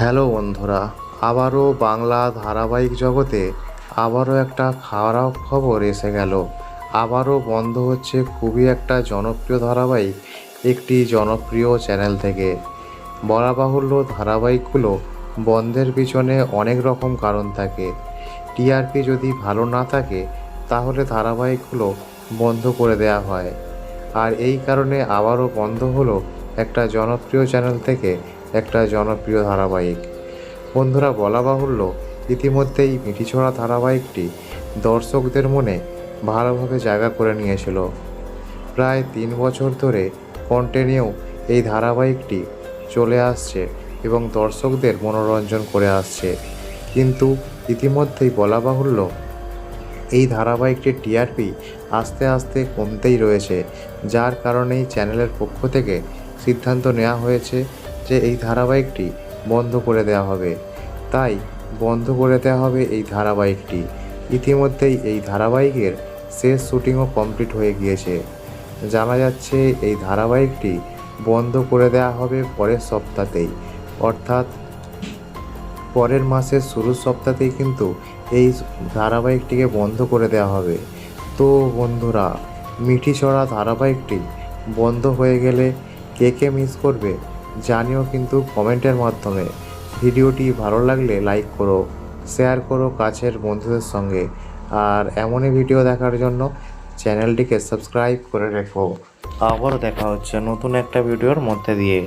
Hello বন্ধুরা, আবারও বাংলা ধারাবাহিক জগতে আবারও একটা খারাপ খবর এসে গেল। আবারও বন্ধ হচ্ছে খুবই একটা জনপ্রিয় ধারাবাহিক, একটি জনপ্রিয় চ্যানেল থেকে। বলা বাহুল্য ধারাবাহিকগুলো বন্ধের পিছনে অনেক রকম কারণ থাকে। টিআরপি যদি ভালো না থাকে, তাহলে ধারাবাহিকগুলো বন্ধ করে দেওয়া হয়। আর এই কারণে আবারও বন্ধ হলো একটা জনপ্রিয় চ্যানেল থেকে একটা জনপ্রিয় ধারাবাহিক। বন্ধুরা, বলা বাহুল্য, ইতিমধ্যেই মিঠিছড়া ধারাবাহিকটি দর্শকদের মনে ভালোভাবে জায়গা করে নিয়েছিল। প্রায় তিন বছর ধরে কন্টিনিউ এই ধারাবাহিকটি চলে আসছে এবং দর্শকদের মনোরঞ্জন করে আসছে। কিন্তু ইতিমধ্যেই বলা বাহুল্য, এই ধারাবাহিকটির টিআরপি আস্তে আস্তে কমতেই রয়েছে, যার কারণেই চ্যানেলের পক্ষ থেকে সিদ্ধান্ত নেওয়া হয়েছে যে এই ধারাবাহিকটি বন্ধ করে দেওয়া হবে। তাই বন্ধ করে দেওয়া হবে এই ধারাবাহিকটি। ইতিমধ্যেই এই ধারাবাহিকের শেষ শুটিংও কমপ্লিট হয়ে গিয়েছে। জানা যাচ্ছে, এই ধারাবাহিকটি বন্ধ করে দেওয়া হবে পরের সপ্তাহতেই। অর্থাৎ পরের মাসের শুরুর সপ্তাহতেই কিন্তু এই ধারাবাহিকটিকে বন্ধ করে দেওয়া হবে। তো বন্ধুরা, মিঠি চড়া ধারাবাহিকটি বন্ধ হয়ে গেলে কে কে মিস করবে, জানিও কিন্তু কমেন্টের মাধ্যমে। ভিডিওটি ভালো লাগলে লাইক করো শেয়ার করো কাছের বন্ধুদের সঙ্গে। আর এমনই ভিডিও দেখার জন্য চ্যানেলটিকে সাবস্ক্রাইব করে রেখো। আবারও দেখা হচ্ছে নতুন একটা ভিডিওর মধ্যে দিয়ে।